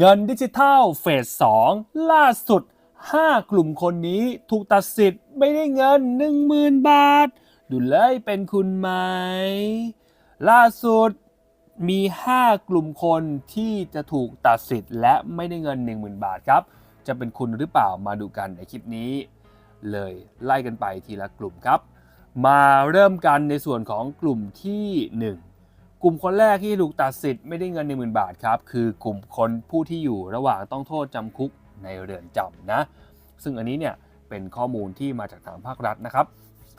เงินดิจิทัลเฟส 2 ล่าสุด 5 กลุ่มคนนี้ถูกตัดสิทธิ์ไม่ได้เงิน 10,000 บาท ดูเลยเป็นคุณไหม ล่าสุดมี 5 กลุ่มคนที่จะถูกตัดสิทธิ์และไม่ได้เงิน 10,000 บาทครับ จะเป็นคุณหรือเปล่ามาดูกันในคลิปนี้ เลยไล่กันไปทีละกลุ่มครับ มาเริ่มกันในส่วนของกลุ่มที่ 1 กลุ่มคนแรกที่ถูกตัดสิทธิ์ไม่ได้เงิน 10,000 บาทครับ คือกลุ่มคนผู้ที่อยู่ระหว่างต้องโทษจำคุกในเรือนจำนะ ซึ่งอันนี้เนี่ยเป็นข้อมูลที่มาจากทางภาครัฐนะครับ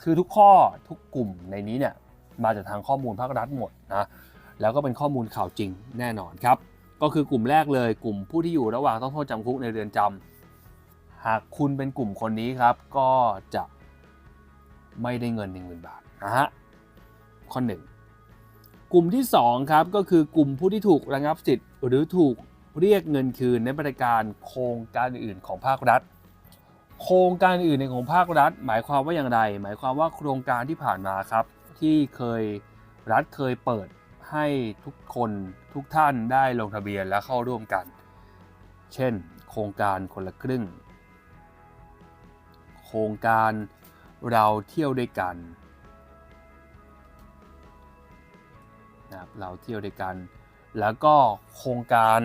คือทุกข้อทุกกลุ่มในนี้เนี่ยมาจากทางข้อมูลภาครัฐหมดนะแล้วก็เป็นข้อมูลข่าวจริงแน่นอนครับ ก็คือกลุ่มแรกเลยกลุ่มผู้ที่อยู่ระหว่างต้องโทษจำคุกในเรือนจำหากคุณเป็นกลุ่มคนนี้ครับ ก็จะไม่ได้เงิน 10,000 บาทนะฮะข้อ 1 กลุ่มที่2ครับก็คือกลุ่มผู้ที่ถูกระงับสิทธิ์ หรือถูกเรียกเงินคืนในบริการโครงการอื่นของภาครัฐ โครงการอื่นในของภาครัฐ หมายความว่าอย่างไร หมายความว่าโครงการที่ผ่านมาครับ ที่เคยรัฐเคยเปิดให้ทุกคนทุกท่านได้ลงทะเบียนและเข้าร่วมกัน เช่น โครงการคนละครึ่ง โครงการเราเที่ยวด้วยกัน นะครับเราเที่ยวด้วยกัน แล้วก็โครงการ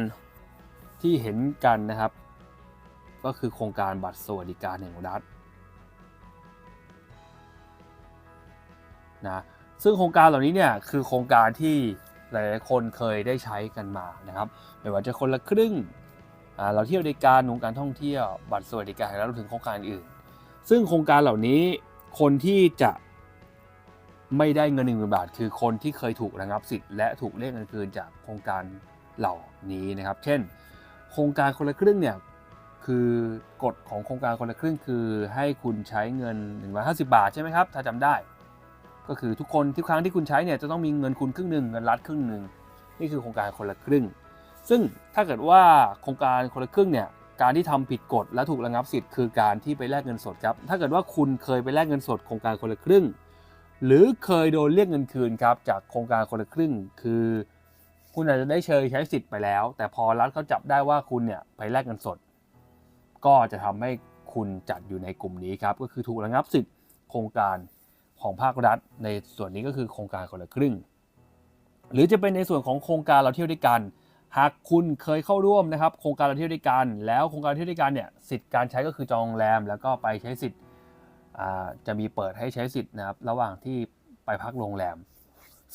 ที่เห็นกันนะครับ ก็คือโครงการบัตรสวัสดิการแห่งรัฐนะซึ่งโครงการเหล่านี้เนี่ยคือโครงการที่หลายๆคนเคยได้ใช้กันมานะครับไม่ว่าจะคนละครึ่งเราเที่ยวด้วยกันโครงการท่องเที่ยว บัตรสวัสดิการแห่งรัฐรวมถึงโครงการอื่น ซึ่งโครงการเหล่านี้คนที่จะ ไม่ได้เงินหนึ่งบาท คือคนที่เคยถูกระงับสิทธิ์และถูกเรียกเงินคืนจากโครงการเหล่านี้นะครับ เช่น โครงการคนละครึ่งเนี่ยคือกฎของโครงการคนละครึ่งคือให้คุณใช้เงิน 150 บาทใช่ไหมครับถ้าจำได้ ก็คือทุกคนทุกครั้งที่คุณใช้เนี่ยจะต้องมีเงินคุณครึ่งหนึ่งเงินรัฐครึ่งหนึ่งนี่คือโครงการคนละครึ่ง ซึ่งถ้าเกิดว่าโครงการคนละครึ่งเนี่ยการที่ทำผิดกฎและถูกระงับสิทธิ์คือการที่ไปแลกเงินสดครับถ้าเกิดว่าคุณเคยไปแลกเงินสดโครงการคนละครึ่ง หรือเคยโดนเรียกเงินคืนครับจากโครงการคนละครึ่ง คือ คุณอาจจะได้เชยใช้สิทธิ์ไปแล้ว แต่พอรัฐเขาจับได้ว่าคุณเนี่ยไปแลกเงินสด ก็จะทำให้คุณจัดอยู่ในกลุ่มนี้ครับก็คือถูกระงับสิทธิ์โครงการของภาครัฐ ในส่วนนี้ก็คือโครงการคนละครึ่ง หรือจะเป็นในส่วนของโครงการเราเที่ยวด้วยกัน หากคุณเคยเข้าร่วมนะครับโครงการเราเที่ยวด้วยกัน แล้วโครงการเที่ยวด้วยกันเนี่ยสิทธิ์การใช้ก็คือจองโรงแรม แล้วก็ไปใช้สิทธิ์ จะมีเปิดให้ใช้สิทธิ์นะครับระหว่างที่ไปพักโรงแรม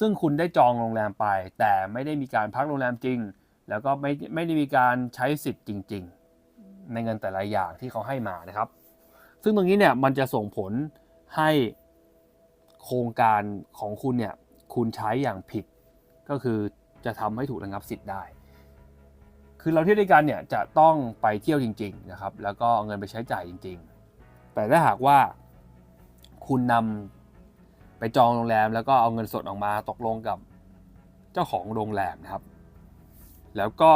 ซึ่งคุณได้จองโรงแรมไป แต่ไม่ได้มีการพักโรงแรมจริง แล้วก็ไม่ไม่ได้มีการใช้สิทธิ์จริง ๆ ในเงินแต่ละอย่างที่เขาให้มานะครับ ซึ่งตรงนี้เนี่ยมันจะส่งผลให้โครงการของคุณเนี่ยคุณใช้อย่างผิด ก็คือจะทำให้ถูกระงับสิทธิ์ได้ คือเราเที่ยวด้วยกันเนี่ยจะต้องไปเที่ยวจริง ๆ นะครับ แล้วก็เอาเงินไปใช้จ่ายจริง ๆ แต่ถ้าหากว่า คุณนำไปจองโรงแรม แล้วก็เอาเงินสดออกมาตกลงกับเจ้าของโรงแรมนะครับ แล้วก็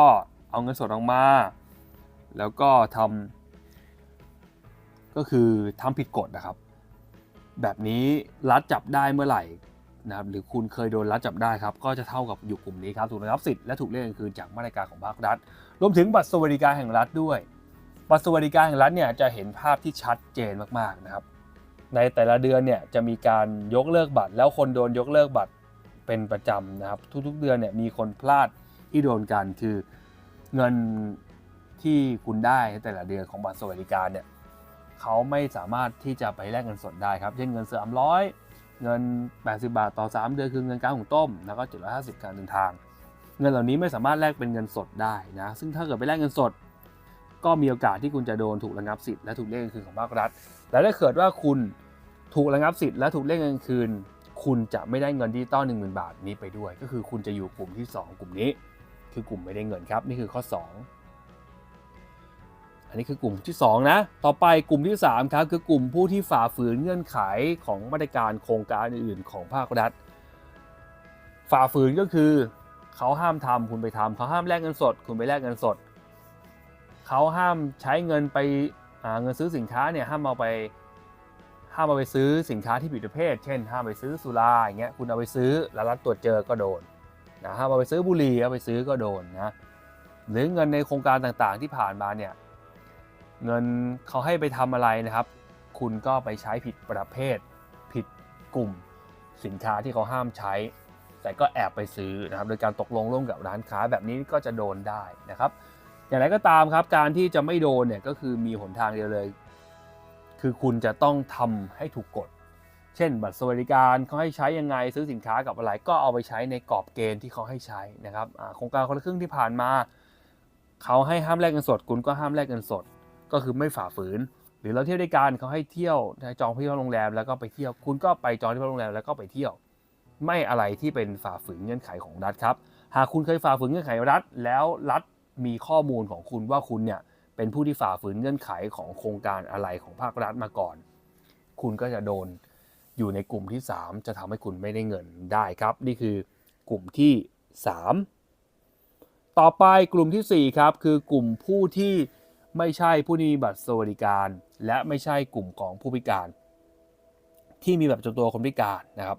เอาเงินสดออกมา แล้วก็ทำก็คือทำผิดกฎนะครับ แบบนี้รัฐจับได้เมื่อไหร่นะครับหรือคุณเคยโดนรัฐจับได้ครับก็จะเท่ากับอยู่กลุ่มนี้ครับถูกระงับสิทธิ์และถูกเรียกเงินคืนจากมาตรการของภาครัฐ รวมถึงบัตรสวัสดิการแห่งรัฐด้วย บัตรสวัสดิการแห่งรัฐเนี่ยจะเห็นภาพที่ชัดเจนมากๆนะครับ ในแต่ละเดือนเนี่ยจะมีการยกเลิกบัตร แล้วคนโดนยกเลิกบัตรเป็นประจำนะครับ ทุกๆเดือนเนี่ยมีคนพลาดที่โดนกันคือเงินที่คุณได้ในแต่ละเดือนของบัตรสวัสดิการเนี่ยเขาไม่สามารถที่จะไปแลกเงินสดได้ครับ เช่นเงินเสืออำร้อยเงิน 80 บาทต่อ 3 เดือนคือเงินการหุงต้ม แล้วก็750การเดินทาง เงินเหล่านี้ไม่สามารถแลกเป็นเงินสดได้นะซึ่งถ้าเกิดไปแลกเงินสด ก็มีโอกาสที่คุณจะโดนถูกระงับสิทธิ์และถูกเรียกคืนของภาครัฐ และถ้าเกิดว่าคุณ ถูกระงับสิทธิ์และถูกเรียกเงินคืน คุณจะไม่ได้เงินดิจิตอล10,000บาทนี้ไปด้วย ก็คือคุณจะอยู่กลุ่มที่ 2 กลุ่มนี้ คือกลุ่มไม่ได้เงินครับ นี่คือข้อ 2 อันนี้คือกลุ่มที่ 2 นะ ต่อไปกลุ่มที่ 3 ครับ คือกลุ่มผู้ที่ฝ่าฝืนเงื่อนไขของมาตรการโครงการอื่นๆ ของภาครัฐ ฝ่าฝืนก็คือเขาห้ามทำคุณไปทำเขาห้ามแลกเงินสด คุณไปแลกเงินสด เขาห้ามใช้เงินไปเงินซื้อสินค้าเนี่ยห้ามเอาไป ห้ามเอาไปซื้อสินค้าที่ผิดประเภท เช่น ห้ามไปซื้อสุราอย่างเงี้ยคุณเอาไปซื้อแล้วรัฐตรวจเจอก็โดนนะห้ามเอาไปซื้อบุหรี่เอาไปซื้อก็โดนนะหรือเงินในโครงการต่างๆที่ผ่านมาเนี่ยเงินเขาให้ไปทำอะไรนะครับ คุณก็ไปใช้ผิดประเภท ผิดกลุ่ม สินค้าที่เขาห้ามใช้ แต่ก็แอบไปซื้อนะครับโดยการตกลงร่วมกับร้านค้าแบบนี้ก็จะโดนได้นะครับ อย่างไรก็ตามครับการที่จะไม่โดนเนี่ยก็คือมีหนทางเดียวเลย คือคุณจะต้องทำให้ถูกกฎ เช่น บัตรสวัสดิการเขาให้ใช้ยังไงซื้อสินค้ากับอะไรก็เอาไปใช้ในกรอบเกณฑ์ที่เขาให้ใช้นะครับโครงการคนละครึ่งที่ผ่านมาเขาให้ห้ามแลกเงินสด คุณก็ห้ามแลกเงินสด ก็คือไม่ฝ่าฝืน หรือเราเที่ยวด้วยกันเขาให้เที่ยวจองที่พักโรงแรมแล้วก็ไปเที่ยว คุณก็ไปจองที่พักโรงแรมแล้วก็ไปเที่ยว ไม่อะไรที่เป็นฝ่าฝืนเงื่อนไขของรัฐครับ หากคุณเคยฝ่าฝืนเงื่อนไขรัฐ แล้วรัฐมีข้อมูลของคุณว่าคุณเนี่ย เป็นผู้ที่ฝ่าฝืนเงื่อนไขของโครงการอะไรของภาครัฐมาก่อน คุณก็จะโดนอยู่ในกลุ่มที่ 3 จะทำให้คุณไม่ได้เงินได้ครับ นี่คือกลุ่มที่ 3 ต่อไปกลุ่มทีสี่ 4 ครับ คือกลุ่มผู้ที่ไม่ใช่ผู้มีบัตรสวัสดิการ และไม่ใช่กลุ่มของผู้พิการ ที่มีแบบจำตัวคนพิการนะครับ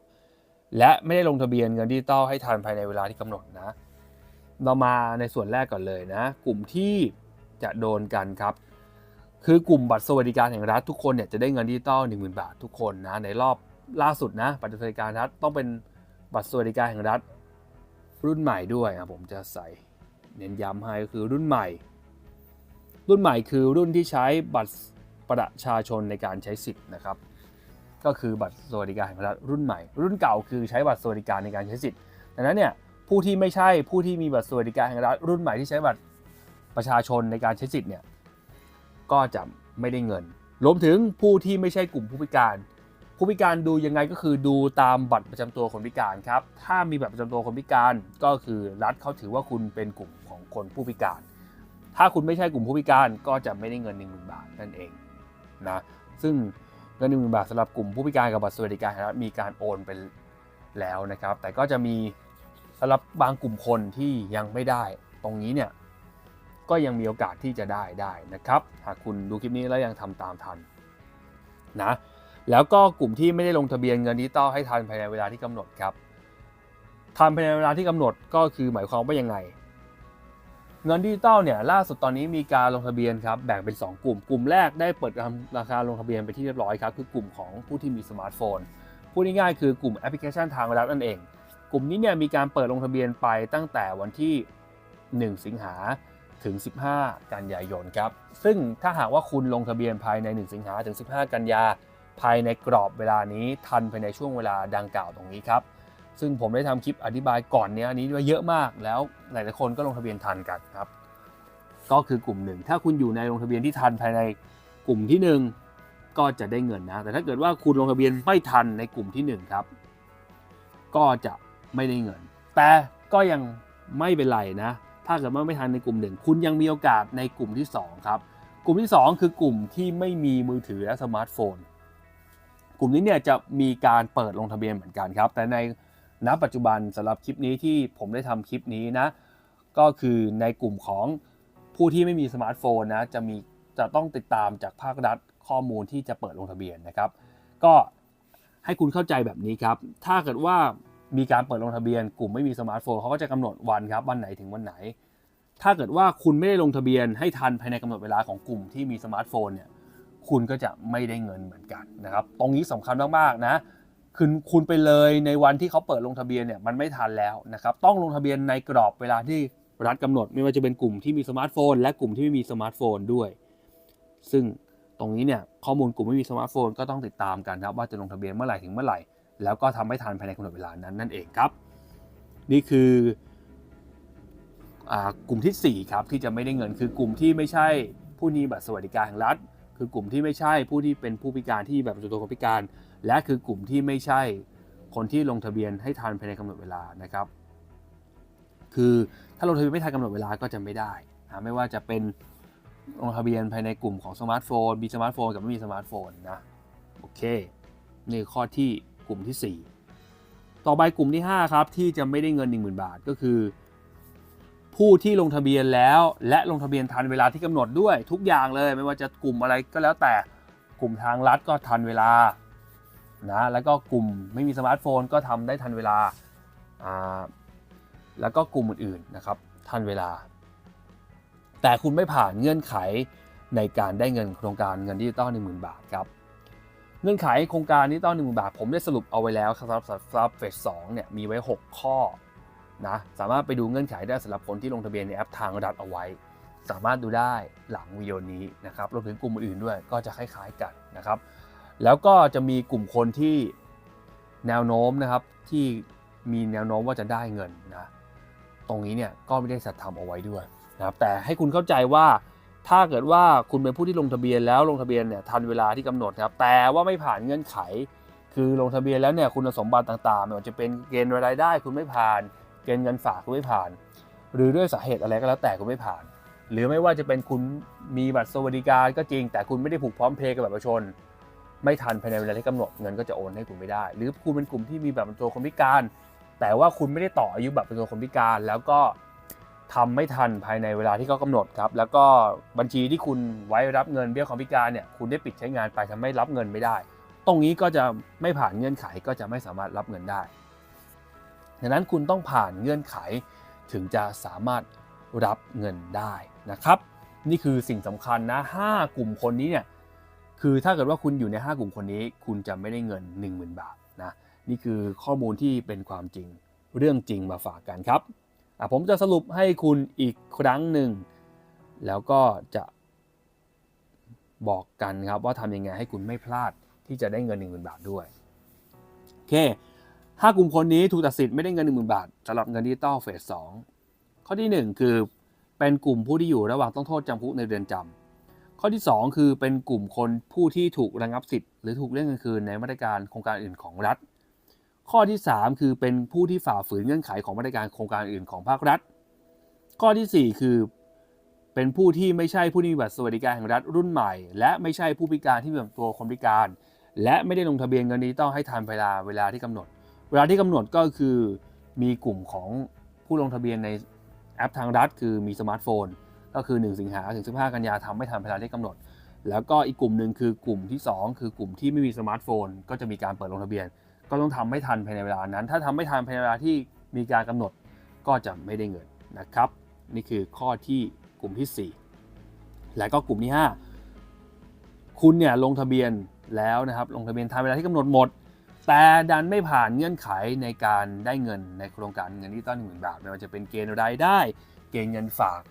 และไม่ได้ลงทะเบียนเงินดิจิตอลให้ทันภายในเวลาที่กำหนดนะ เรามาในส่วนแรกก่อนเลยนะ กลุ่มที่ จะโดนกันครับ คือกลุ่มบัตรสวัสดิการแห่งรัฐทุกคนเนี่ยจะได้เงินดิจิตอล10,000 บาททุกคนนะในรอบล่าสุดนะบัตรสวัสดิการรัฐต้องเป็นบัตรสวัสดิการแห่งรัฐ รุ่นใหม่ด้วยนะผมจะใส่เน้นย้ำให้ก็คือรุ่นใหม่ รุ่นใหม่คือรุ่นที่ใช้บัตรประชาชนในการใช้สิทธิ์นะครับ ก็คือบัตรสวัสดิการแห่งรัฐรุ่นใหม่ รุ่นเก่าคือใช้บัตรสวัสดิการในการใช้สิทธิ์ดังนั้นเนี่ยผู้ที่ไม่ใช่ผู้ที่มีบัตรสวัสดิการแห่งรัฐรุ่นใหม่ที่ใช้บัตร ประชาชนในการใช้สิทธิ์เนี่ยก็จะไม่ได้เงิน รวมถึงผู้ที่ไม่ใช่กลุ่มผู้พิการ ผู้พิการดูยังไงก็คือดูตามบัตรประจำตัวคนพิการครับ ถ้ามีบัตรประจำตัวคนพิการก็คือรัฐเขาถือว่าคุณเป็นกลุ่มของคนผู้พิการ ถ้าคุณไม่ใช่กลุ่มผู้พิการก็จะไม่ได้เงิน 1 0,000 บาทนั่นเองนะ ซึ่งเงิน1 0,000บาทสำหรับกลุ่มผู้พิการกับบัตรสวัสดิการแห่งรัฐมีการโอนไปแล้วนะครับ แต่ก็จะมีสำหรับบางกลุ่มคนที่ยังไม่ได้ ตรงนี้เนี่ย ก็ยังมีโอกาสที่จะได้ได้นะครับ หากคุณดูคลิปนี้แล้วยังทำตามทันนะแล้วก็กลุ่มที่ไม่ได้ลงทะเบียนเงินดิจิตอลให้ทันภายในเวลาที่กำหนดครับทันภายในเวลาที่กำหนดก็คือหมายความว่ายังไง เงินดิจิตอลเนี่ยล่าสุดตอนนี้มีการลงทะเบียนครับแบ่งเป็น 2 กลุ่ม กลุ่มแรกได้เปิดราคาลงทะเบียนไปที่เรียบร้อยครับคือกลุ่มของผู้ที่มีสมาร์ทโฟนพูดง่ายๆคือกลุ่มแอปพลิเคชันทางรัฐนั่นเอง กลุ่มนี้เนี่ยมีการเปิดลงทะเบียนไปตั้งแต่วันที่ 1 สิงหา ถึง 15 กันยายนครับ ซึ่งถ้าหากว่าคุณลงทะเบียนภายใน 1 สิงหาถึง 15 กันยา ภายในกรอบเวลานี้ทันภายในช่วงเวลาดังกล่าวตรงนี้ครับ ซึ่งผมได้ทำคลิปอธิบายก่อนเนี้ยอันนี้ไว้เยอะมาก แล้วหลายๆคนก็ลงทะเบียนทันกันครับ ก็คือกลุ่มหนึ่ง ถ้าคุณอยู่ในลงทะเบียนที่ทันภายในกลุ่มที่ 1 ก็จะได้เงินนะ แต่ถ้าเกิดว่าคุณลงทะเบียนไม่ทันในกลุ่มที่ 1 ครับ ก็จะไม่ได้เงิน แต่ก็ยังไม่เป็นไรนะ ถ้าเกิดว่าไม่ทันในกลุ่มหนึ่งคุณยังมีโอกาสในกลุ่มที่ 2 ครับ กลุ่มที่ 2 คือกลุ่มที่ไม่มีมือถือและสมาร์ทโฟน กลุ่มนี้เนี่ยจะมีการเปิดลงทะเบียนเหมือนกันครับ แต่ในณปัจจุบันสำหรับคลิปนี้ที่ผมได้ทำคลิปนี้นะ ก็คือในกลุ่มของผู้ที่ไม่มีสมาร์ทโฟนนะจะมีจะต้องติดตามจากภาครัฐข้อมูลที่จะเปิดลงทะเบียนนะครับ ก็ให้คุณเข้าใจแบบนี้ครับ ถ้าเกิดว่า มีการเปิดลงทะเบียน กลุ่มไม่มีสมาร์ทโฟนเขาก็จะกำหนดวันครับวันไหนถึงวันไหน ถ้าเกิดว่าคุณไม่ได้ลงทะเบียนให้ทันภายในกำหนดเวลาของกลุ่มที่มีสมาร์ทโฟนเนี่ยคุณก็จะไม่ได้เงินเหมือนกันนะครับ ตรงนี้สำคัญมากๆนะคุณคุณไปเลยในวันที่เขาเปิดลงทะเบียนเนี่ยมันไม่ทันแล้วนะครับ ต้องลงทะเบียนในกรอบเวลาที่รัฐกำหนด ไม่ว่าจะเป็นกลุ่มที่มีสมาร์ทโฟน และกลุ่มที่ไม่มีสมาร์ทโฟนด้วย ซึ่งตรงนี้เนี่ยข้อมูลกลุ่มไม่มีสมาร์ทโฟนก็ต้องติดตามกันครับว่าจะลงทะเบียนเมื่อไหร่ถึงเมื่อไหร่ แล้วก็ทำให้ทันภายในกำหนดเวลานั้นนั่นเองครับ นี่คืออกลุ่มทีสี่ 4 ครับ ที่จะไม่ได้เงินคือกลุ่มที่ไม่ใช่ผู้มีบัตรสวัสดิการแห่งรัฐ คือกลุ่มที่ไม่ใช่ผู้ที่เป็นผู้พิการที่แบบจำตัวคนพิการ และคือกลุ่มที่ไม่ใช่คนที่ลงทะเบียนให้ทันภายในกำหนดเวลานะครับ คือถ้าลงทะเบียนไม่ทันกำหนดเวลาก็จะไม่ได้นะไม่ว่าจะเป็นลงทะเบียนภายในกลุ่มของสมาร์ทโฟนมีสมาร์ทโฟนกับไม่มีสมาร์ทโฟนนะโอเคนี่ข้อที่ กลุ่มที่ 4 ต่อไปกลุ่มที่ 5 ครับ ที่จะไม่ได้เงิน 10,000 บาทก็คือ ผู้ที่ลงทะเบียนแล้ว และลงทะเบียนทันเวลาที่กำหนดด้วยทุกอย่างเลย ไม่ว่าจะกลุ่มอะไรก็แล้วแต่กลุ่มทางรัฐก็ทันเวลานะแล้วก็กลุ่มไม่มีสมาร์ทโฟนก็ทำได้ทันเวลาอ่าแล้วก็กลุ่มอื่นๆนะครับทันเวลา แต่คุณไม่ผ่านเงื่อนไขในการได้เงินโครงการเงินดิจิตอลหนึ่งหมื่นบาทครับ เงื่อนไขโครงการดิจิตอลหนึ่งหมื่นบาท ผมได้สรุปเอาไว้แล้วครับสำหรับสำหรับเฟสสองเนี่ยมีไว้ 6 ข้อนะสามารถไปดูเงื่อนไขได้สำหรับคนที่ลงทะเบียนในแอปทางรัฐเอาไว้ สามารถดูได้หลังวิดีโอนี้นะครับรวมถึงกลุ่มอื่นด้วยก็จะคล้ายๆกันนะครับ แล้วก็จะมีกลุ่มคนที่แนวโน้มนะครับที่มีแนวโน้มว่าจะได้เงินนะตรงนี้เนี่ยก็ไม่ได้สัตว์ทำเอาไว้ด้วยนะครับแต่ให้คุณเข้าใจว่า ถ้าเกิดว่าคุณเป็นผู้ที่ลงทะเบียนแล้วลงทะเบียนเนี่ยทันเวลาที่กำหนดครับแต่ว่าไม่ผ่านเงื่อนไข คือลงทะเบียนแล้วเนี่ยคุณสมบัติต่างๆไม่ว่าจะเป็นเกณฑ์รายได้ คุณไม่ผ่าน เกณฑ์เงินฝากคุณไม่ผ่าน หรือด้วยสาเหตุอะไรก็แล้วแต่คุณไม่ผ่าน หรือไม่ว่าจะเป็นคุณมีบัตรสวัสดิการก็จริง แต่คุณไม่ได้ผูกพร้อมเพย์กับบัตรประชาชนไม่ทันภายในเวลาที่กำหนดเงินก็จะโอนให้คุณไม่ได้ หรือคุณเป็นกลุ่มที่มีบัตรประชาชนคนพิการ แต่ว่าคุณไม่ได้ต่ออายุบัตรประชาชนคนพิการ แล้วก็ ทำไม่ทันภายในเวลาที่เขากำหนดครับ แล้วก็บัญชีที่คุณไว้รับเงินเบี้ยคนพิการเนี่ยคุณได้ปิดใช้งานไปทำให้รับเงินไม่ได้ ตรงนี้ก็จะไม่ผ่านเงื่อนไขก็จะไม่สามารถรับเงินได้ดังนั้นคุณต้องผ่านเงื่อนไขถึงจะสามารถรับเงินได้นะครับ นี่คือสิ่งสำคัญนะ 5 กลุ่มคนนี้เนี่ยคือถ้าเกิดว่าคุณอยู่ใน 5 กลุ่มคนนี้ คุณจะไม่ได้เงิน 10,000 บาทนะนี่คือข้อมูลที่เป็นความจริงเรื่องจริงมาฝากกันครับ ผมจะสรุปให้คุณอีกครั้งหนึ่ง แล้วก็จะบอกกันครับว่าทำยังไงให้คุณไม่พลาดที่จะได้เงิน 10,000 บาทด้วยโอเคห้ากลุ่มคนนี้ถูกตัดสิทธิ์ไม่ได้เงิน 10,000 บาทสำหรับเงินดิจิตอลเฟส2ข้อที่ 1 คือเป็นกลุ่มผู้ที่อยู่ระหว่างต้องโทษจำคุกในเรือนจำข้อที่ 2 คือเป็นกลุ่มคนผู้ที่ถูกระงับสิทธิ์หรือถูกเรียกเงินคืนในมาตรการโครงการอื่นของรัฐ ข้อที่ 3 คือเป็นผู้ที่ฝ่าฝืนเงื่อนไขของมาตรการโครงการอื่นของภาครัฐ ข้อทีสี่4 คือเป็นผู้ที่ไม่ใช่ผู้ที่มีบัตรสวัสดิการแห่งรัฐรุ่นใหม่ และไม่ใช่ผู้พิการที่มีตัวคนพิการ และไม่ได้ลงทะเบียนเงินดิจิตอลให้ทันเวลาเวลาที่กำหนด เวลาที่กำหนดก็คือมีกลุ่มของผู้ลงทะเบียนในแอปทางรัฐ คือมีสมาร์ทโฟน ก็คือ 1 สิงหาถึง 15 กันยาทำไม่ทันเวลาที่กำหนด แล้วก็อีกกลุ่มหนึ่งคือกลุ่มที่ 2 คือกลุ่มที่ไม่มีสมาร์ทโฟน ก็จะมีการเปิดลงทะเบียน ก็ต้องทำไม่ทันภายในเวลานั้น ถ้าทำไม่ทันภายในเวลาที่มีการกำหนดก็จะไม่ได้เงินนะครับ นี่คือข้อที่กลุ่มที่ 4 และก็กลุ่มที่ 5 คุณเนี่ยลงทะเบียนแล้วนะครับลงทะเบียนทันเวลาที่กำหนดหมด แต่ดันไม่ผ่านเงื่อนไขในการได้เงินในโครงการเงินดิจิตอลหนึ่งหมื่นบาทไม่ว่าจะเป็นเกณฑ์รายได้ เกณฑ์เงินฝาก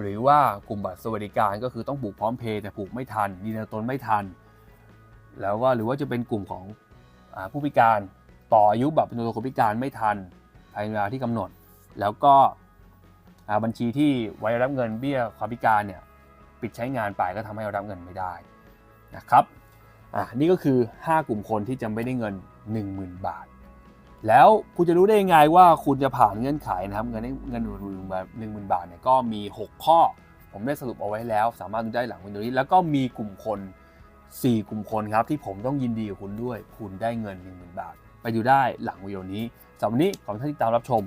หรือว่ากลุ่มบัตรสวัสดิการก็คือต้องผูกพร้อมเพย์แต่ผูกไม่ทันยืนยันตนไม่ทัน แล้วก็หรือว่าจะเป็นกลุ่มของ ผู้พิการต่ออายุบัตรประชาชนคนพิการไม่ทันภายในเวลาที่กำหนด แล้วก็บัญชีที่ไว้รับเงินเบี้ยความพิการเนี่ยปิดใช้งานไปก็ทำให้เรารับเงินไม่ได้นะครับอ่านี่ก็คือ 5 กลุ่มคนที่จะไม่ได้เงิน 10,000 บาท แล้วคุณจะรู้ได้ยังไงว่าคุณจะผ่านเงื่อนไขนะครับเงินเงินหนึ่งแบบหนึ่งหมื่นบาทเนี่ยก็มี 6 ข้อ ผมได้สรุปเอาไว้แล้ว สามารถดูได้หลังวิดีโอนี้แล้วก็มีกลุ่มคน 4 กลุ่มคนครับที่ผมต้องยินดีกับคุณด้วย คุณได้เงิน 1 0,000 บาท ไปดูได้หลังวิดีโอนี้สำหรับวันนี้ขอบคุณท่านที่ตามรับชม